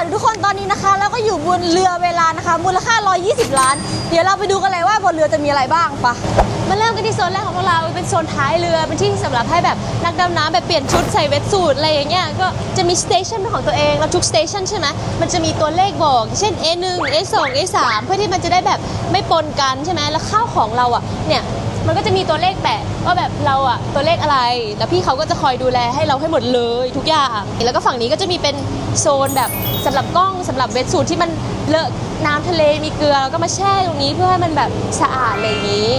ค่ะทุกคนตอนนี้นะคะเราก็อยู่บนเรือเวลานะคะ มูลค่า 120 ล้าน เดี๋ยวเราไปดูกันเลยว่าบนเรือจะมีอะไรบ้างปะมาเริ่มกันที่โซนแรกของพวกเราเป็นโซนท้ายเรือเป็นที่สำหรับให้แบบนักดำน้ำแบบเปลี่ยนชุดใส่เวทสูทอะไรอย่างเงี้ยก็จะมีสเตชันเป็นของตัวเองแล้วทุกสเตชันใช่ไหมมันจะมีตัวเลขบอกอย่งเช่น A1 A2 A3 เพื่อที่มันจะได้แบบไม่ปนกันใช่ไหมแล้วข้าวของเราอะเนี่ย มันก็จะมีตัวเลขแปะว่าแบบเราอะตัวเลขอะไร แล้วพี่เขาก็จะคอยดูแลให้เราให้หมดเลยทุกอย่างแล้วก็ฝั่งนี้ก็จะมีเป็นโซนแบบสำหรับกล้องสำหรับเวทสูทที่มันเลอะน้ำทะเลมีเกลือแล้วก็มาแช่ตรงนี้เพื่อให้มันแบบสะอาดอะไรอย่างนี้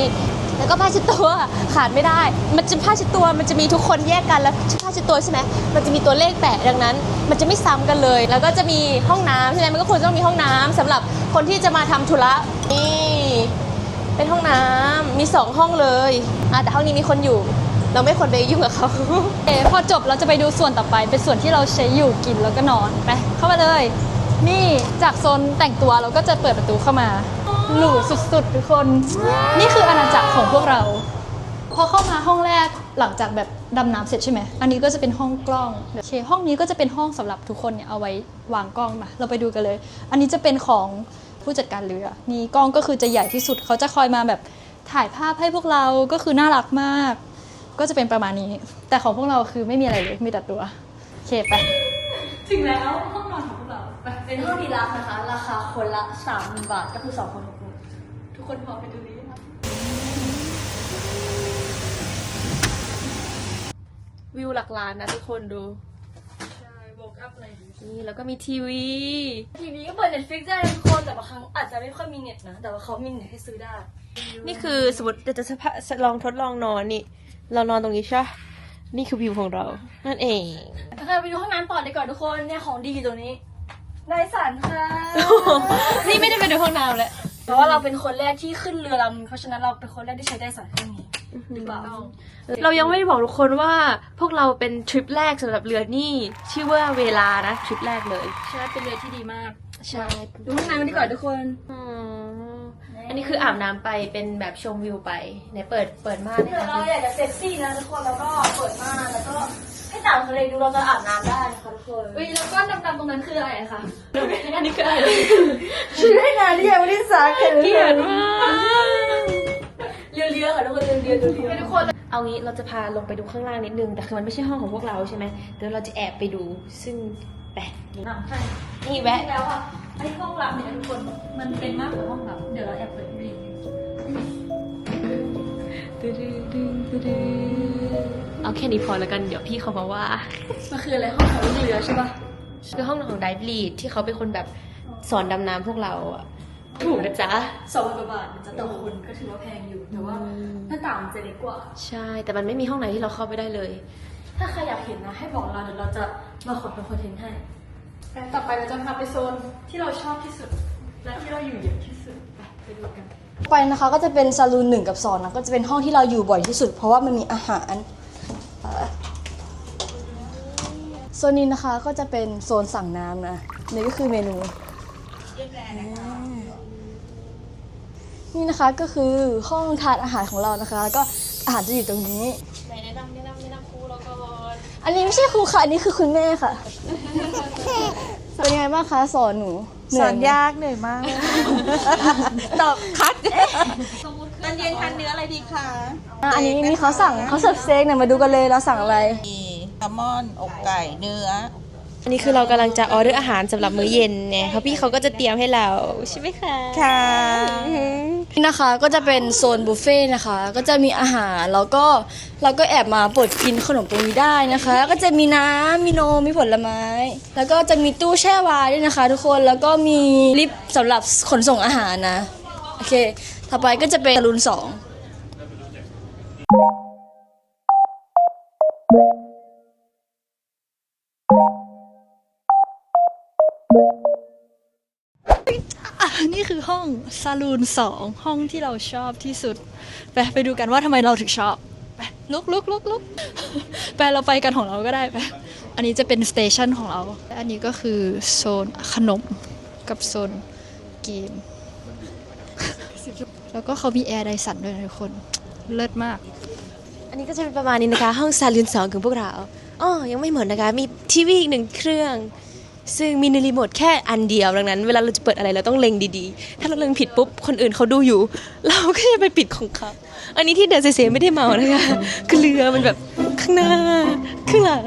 แล้วก็ผ้าเช็ดตัวขาดไม่ได้ มันจะผ้าเช็ดตัวมันจะมีทุกคนแยกกันแล้วผ้าเช็ดตัวใช่ไหมมันจะมีตัวเลขแปะดังนั้น มันจะไม่ซ้ำกันเลย แล้วก็จะมีห้องน้ำใช่ไหมมันก็ควรจะต้องมีห้องน้ำสำหรับคนที่จะมาทำธุระนี่ เป็นห้องน้ำมีสองห้องเลยอะแต่ห้องนี้มีคนอยู่ เราไม่ควรไปยุ่งกับเขา เอ๋พอจบเราจะไปดูส่วนต่อไป เป็นส่วนที่เราใช้อยู่กินแล้วก็นอนไปเข้ามาเลย นี่จากโซนแต่งตัวเราก็จะเปิดประตูเข้ามาหรูสุดๆ ทุกคน นี่คืออาณาจักรของพวกเรา พอเข้ามาห้องแรกหลังจากแบบดำน้ำเสร็จใช่ไหม อันนี้ก็จะเป็นห้องกล้องโอเค ห้องนี้ก็จะเป็นห้องสำหรับทุกคนเนี่ยเอาไว้วางกล้องมา เราไปดูกันเลย อันนี้จะเป็นของ ผู้จัดการเรือนี่กล้องก็คือจะใหญ่ที่สุดเขาจะคอยมาแบบถ่ายภาพให้พวกเราก็คือน่ารักมาก ก็จะเป็นประมาณนี้ แต่ของพวกเราคือไม่มีอะไรเลยมีแต่ตัวโอเคไปถึงแล้วห้องนอนของพวกเราไปเป็นห้องดีลักนะคะ ราคาคนละ3,000บาทก็คือ2คน6คนทุกคนพอไปดูนี้นะวิวหลักล้านนะทุกคนดูใช่โบก อัพอะไรดีนี่แล้วก็มีทีวี ทีวีก็เปิด Netflix ได้นะทุกคนแต่บางครั้งอาจจะไม่ค่อยมีเน็ตนะ แต่ว่าเขามีเน็ตให้ซื้อได้ นี่คือสมมติจะจะลองทดลองนอนนี่ เรานอนตรงนี้ใช่ปะนี่คือวิวของเรา นั่นเองโอเคไปดูห้องน้ำต่อดีกว่าทุกคนเนี่ยของดีอยู่ตรงนี้ไดสันค่ะ นี่ไม่ได้ไปดูห้องน้ำแล้วเพราะว่าเราเป็นคนแรกที่ขึ้นเรือลำนี้เพราะฉะนั้นเราเป็นคนแรกที่ใช้ไดสันเครื่องนี้ หรือเปล่าเรายังไม่ได้บอกทุกคนว่าพวกเราเป็นทริปแรกสำหรับเรือนี่ชื่อว่าเวลานะทริปแรกเลยใช่เป็นเรือที่ดีมากใช่ดูห้องน้ำกันดีกว่าทุกคนอ๋ออันนี้คืออาบน้ำไปเป็นแบบชมวิวไปไหนเปิดเปิดม่านให้เดี๋ยวค่ะเราอยากจะเซ็กซี่นะทุกคนแล้วก็เปิดม่านแล้วก็ให้ต่างทะเลดูเราจะอาบน้ำได้นะคะทุกคนอุ้ยแล้วก็ดำๆตรงนั้นคืออะไรอะคะอันนี้คืออะไรชื่อให้นานที่ยังไม่ได้ซักเลยเกลียดมากเรื อเอค่ะทุกคนเรือเรือเรือเรือทุกคนเอางี้เราจะพาลงไปดูข้างล่างนิดนึง แต่คือมันไม่ใช่ห้องของพวกเราใช่ไหมเดี๋ยวเราจะแอบไปดูซึ่งแปะนี่นี่แวะแล้วอะไอ้ห้องลับเนี่ยทุกคนมันเป็นมากกว่าห้องลับเดี๋ยวเราแอบเปิดดูเอาแค่นี้พอแล้วกันเดี๋ยวพี่เขามาว่ามันคืออะไรห้องของลูกเรือใช่ปะคือห้องนอนของไดฟ์ลีดที่เขาเป็นคนแบบสอนดำน้ำพวกเราอะ นะจ๊ะสองพันกว่าบาทมันจะต่อคนก็ถือว่าแพงอยู่แต่ว่าหน้าต่างมันจะเล็กกว่า ใช่ แต่มันไม่มีห้องไหนที่เราเข้าไปได้เลย ถ้าใครอยากเห็นนะให้บอกเราเดี๋ยวเราจะมาขอเป็นคอนเทนต์ให้แต่ต่อไปเราจะพาไปโซนที่เราชอบที่สุด และที่เราอยู่เยอะที่สุดไปไปดูกันไปนะคะก็จะเป็นซาลูนหนึ่งกับสองนะก็จะเป็นห้องที่เราอยู่บ่อยที่สุด เพราะว่ามันมีอาหารเอ่อโซนนี้นะคะก็จะเป็นโซนสั่งน้ำนะนี่ก็คือเมนู นี่นะคะก็คือห้องทานอาหารของเรานะคะ แล้วก็อาหารจะอยู่ตรงนี้ ไหนแนะนำแนะนำแนะนำครูเราก่อนอันนี้ไม่ใช่ครูค่ะ อันนี้คือคุณแม่ค่ะ เป็นยังไงบ้างคะสอนหนูเหสนื่ออยนไหมยากเหนื่อยมาก ตอบคัดตอนเย็นทานเนื้ออะไรดีคะอะอันนี้มีเขาสั่งเขาเสิร์ฟสเต็กเนี่ยมาดูกันเลยเราสั่งอะไร มีแซลมอนอกไก่เนื้อ อันนี้คือเรากำลังจะออเดอร์อาหารสำหรับมื้อเย็นเนี่ยเขาพี่เขาก็จะเตรียมให้เราใช่ไหมคะค่ะ นี่นะคะก็จะเป็นโซนบุฟเฟ่นะคะ ก็จะมีอาหารแล้วก็เราก็แอบมาเปิดกินขนมตรงนี้ได้นะคะ ก็จะมีน้ำมีนมมีผลไม้ แล้วก็จะมีตู้แช่วายด้วยนะคะ ทุกคนแล้วก็มีลิฟต์สำหรับขนส่งอาหารนะโอเค ต่อไปก็จะเป็นรูนสองอะ นี่คือห้องซาลูนสองห้องที่เราชอบที่สุด ไปไปดูกันว่าทำไมเราถึงชอบ ไปลุกลุกลุกลุกไปเราไปกันของเราก็ได้ไปอันนี้จะเป็นสเตชันของเราและอันนี้ก็คือโซนขนมกับโซนเกม แล้วก็เขามีแอร์ไดสันด้วยนะทุกคน เลิศมาก อันนี้ก็จะเป็นประมาณนี้นะคะ ห้องซาลูนสองของพวกเราอ๋อยังไม่หมดนะคะ มีทีวีอีกหนึ่งเครื่อง ซึ่งมีในรีโมทแค่อันเดียวดังนั้น เวลาเราจะเปิดอะไรเราต้องเล็งดีๆ ถ้าเราเล็งผิดปุ๊บคนอื่นเขาดูอยู่ เราก็จะไปปิดของเขา อันนี้ที่เดินเสียๆไม่ได้เมานะคะคือเรือมันแบบข้างหน้าข้างหลัง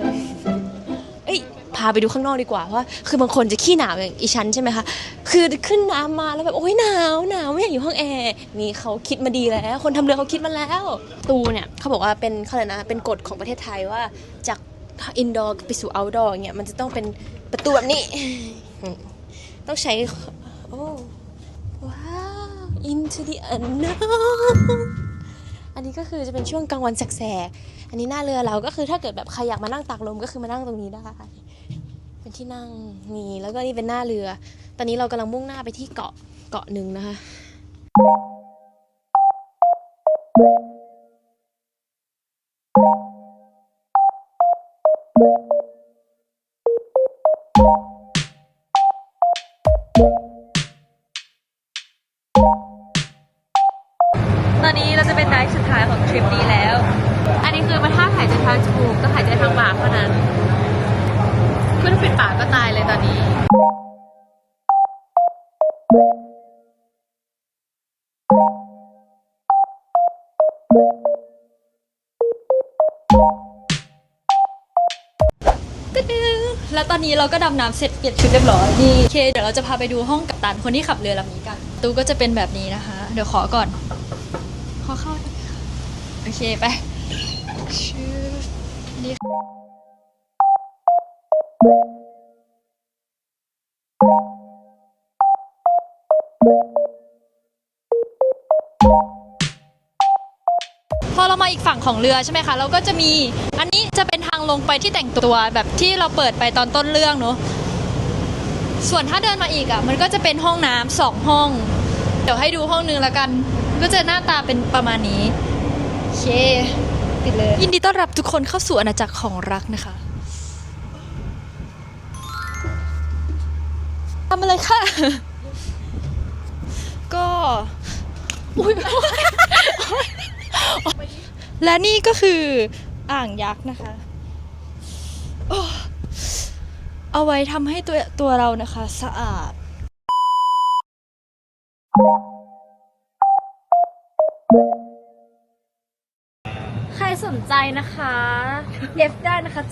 เอ้ยพาไปดูข้างนอกดีกว่าเพราะว่าคือบางคนจะขี้หนาวอย่างอีฉันใช่ไหมคะคือขึ้นน้ำมาแล้วแบบโอ้ยหนาวหนาวไม่อยากอยู่ห้องแอร์นี่เขาคิดมาดีแล้ว คนทำเรือเขาคิดมาแล้ว ตูเนี่ยเขาบอกว่าเป็นเขาเลยนะเป็นกฎของประเทศไทยว่าจากอินดอร์ไปสู่เอาท์ดอร์เนี่ยมันจะต้องเป็น ประตูแบบนี้ ต้องใช้ โอ้ว้าว into the unknown อันนี้ก็คือจะเป็นช่วงกลางวันแสกๆ อันนี้หน้าเรือเราก็คือถ้าเกิดแบบใครอยากมานั่งตากลมก็คือมานั่งตรงนี้ได้ เป็นที่นั่งนี่แล้วก็นี่เป็นหน้าเรือ ตอนนี้เรากำลังมุ่งหน้าไปที่เกาะเกาะหนึ่งนะคะ ก็หายใจทางปากเท่านั้นคือถ้าปิดปากก็ตายเลยตอนนี้แล้วตอนนี้เราก็ดำน้ำเสร็จเปลี่ยนชุดเรียบร้อยนี่โอเค เดี๋ยวเราจะพาไปดูห้องกัปตันคนที่ขับเรือลำนี้กัน ตู้ก็จะเป็นแบบนี้นะคะ เดี๋ยวขอก่อน ขอเข้า โอเคไป ดีพอเรามาอีกฝั่งของเรือใช่ไหมคะ เราก็จะมีอันนี้จะเป็นทางลงไปที่แต่งตัวแบบที่เราเปิดไปตอนต้นเรื่องเนอะส่วนถ้าเดินมาอีกอะมันก็จะเป็นห้องน้ำสองห้อง เดี๋ยวให้ดูห้องนึงแล้วกัน ก็จะหน้าตาเป็นประมาณนี้โอเค ปิดเลย ยินดีต้อนรับทุกคนเข้าสู่อาณาจักรของรักนะคะทำอะไรค่ะ ก็อุ้ยและนี่ก็คืออ่างยักษ์นะคะโอ้เอาไว้ทำให้ตัวตัวเรานะคะ สะอาดใคร สนใจนะคะเย็บได้นะคะ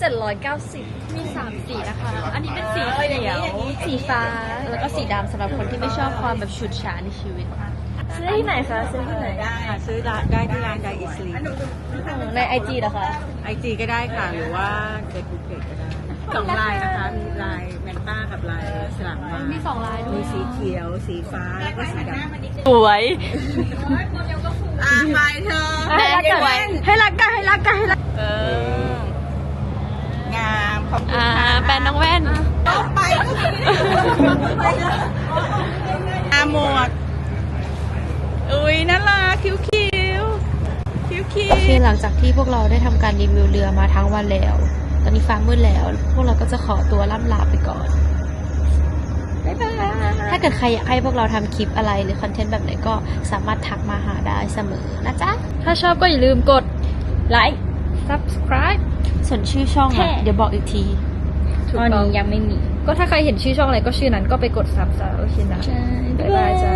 790 มี 3 สีนะคะ อันนี้เป็นสีเขียว สีฟ้า แล้วก็สีดำสำหรับคนที่ไม่ชอบความแบบฉุดฉาดในชีวิต ซื้อที่ไหนคะซื้อที่ไหนได้ค่ะซื้อได้ได้ที่ร้านไดอิสลีในไอจีเหรอคะไอจีก็ได้ค่ะ หรือว่าเฟซบุ๊กเพจก็ได้สองลายนะคะ มีลายแมนต้ากับลายสลังมามีสองลายด้วยมีสีเขียว สีฟ้าแล้วก็สีดำสวย อะไปเธอให้รักกันให้รักกันให้รักกันให้รักเอองามขอบคุณอ่าค่ะแปลน้องแว่นไปอาหมวกอุ้ยน่ารักคิ้วคิ้วคิ้วคิ้วคือหลังจากที่พวกเราได้ทำการรีวิวเรือมาทั้งวันแล้ว ตอนนี้ฟ้ามืดแล้ว พวกเราก็จะขอตัวล่ำลาไปก่อน ถ้าเกิดใครอยากให้พวกเราทำคลิปอะไรหรือคอนเทนต์แบบไหนก็สามารถทักมาหาได้เสมอนะจ๊ะ ถ้าชอบก็อย่าลืมกดไลค์ subscribe ส่วนชื่อช่องแค่อะเดี๋ยวบอกอีกทีตอนนี้ยังไม่มี ก็ถ้าใครเห็นชื่อช่องอะไรก็ชื่อนั้นก็ไปกดซับซะโอเคนะบ๊ายบายจ้า